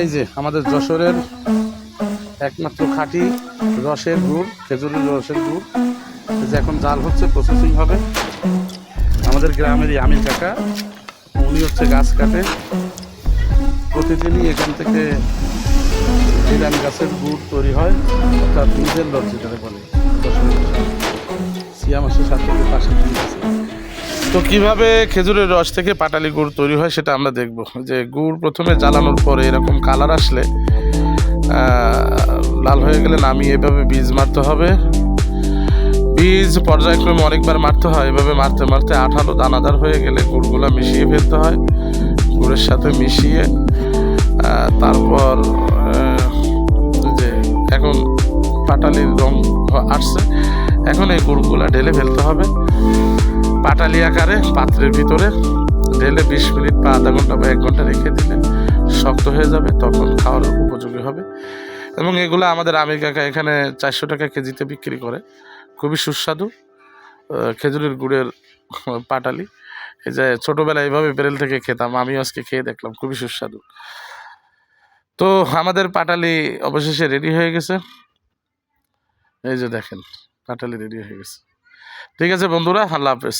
এই যে আমাদের যশোরের একমাত্র খাঁটি রসের গুড়, খেজুরের রসের গুড়। যে এখন জাল হচ্ছে প্রসেসিং হবে। আমাদের গ্রামেরই আমির কাকা, উনি হচ্ছে গাছ কাটে। প্রতিদিনই এখান থেকে জিরান গাছের গুড় তৈরি হয়, অর্থাৎ নিজের রস যেটাকে বলে। সিয়া মাসের সাথে, পাশে তো কীভাবে খেজুরের রস থেকে পাটালি গুড় তৈরি হয় সেটা আমরা দেখব। যে গুড় প্রথমে জ্বালানোর পরে এরকম কালার আসলে লাল হয়ে গেলে নামিয়ে এভাবে বীজ মারতে হবে। বীজ পর্যায়ক্রমে অনেকবার মারতে হয়, এভাবে মারতে মারতে আঠালো দানাদার হয়ে গেলে গুড়গুলো মিশিয়ে ফেলতে হয়, গুড়ের সাথে মিশিয়ে তারপর যে এখন পাটালির রং আসছে। এখন এই গুড়গুলা ঢেলে ফেলতে হবে। পাটালি আকারে, পাত্রের ভিতরে। ঢেলে বিশ মিনিট বা আধা ঘণ্টা বা এক ঘণ্টা রেখে দিলে শক্ত হয়ে যাবে, তখন খাওয়ার উপযোগী হবে। এবং এগুলো আমাদের আমির কাকা এখানে চারশো টাকা কেজিতে বিক্রি করে। খুবই সুস্বাদু খেজুরের গুড়ের পাটালি। এই যে ছোটোবেলায় এইভাবে বেরেল থেকে খেতাম, আমিও আজকে খেয়ে দেখলাম, খুবই সুস্বাদু। তো আমাদের পাটালি অবশেষে রেডি হয়ে গেছে। এই যে দেখেন পাটালি রেডি হয়ে গেছে। ঠিক আছে বন্ধুরা আল্লাহ হাফেজ।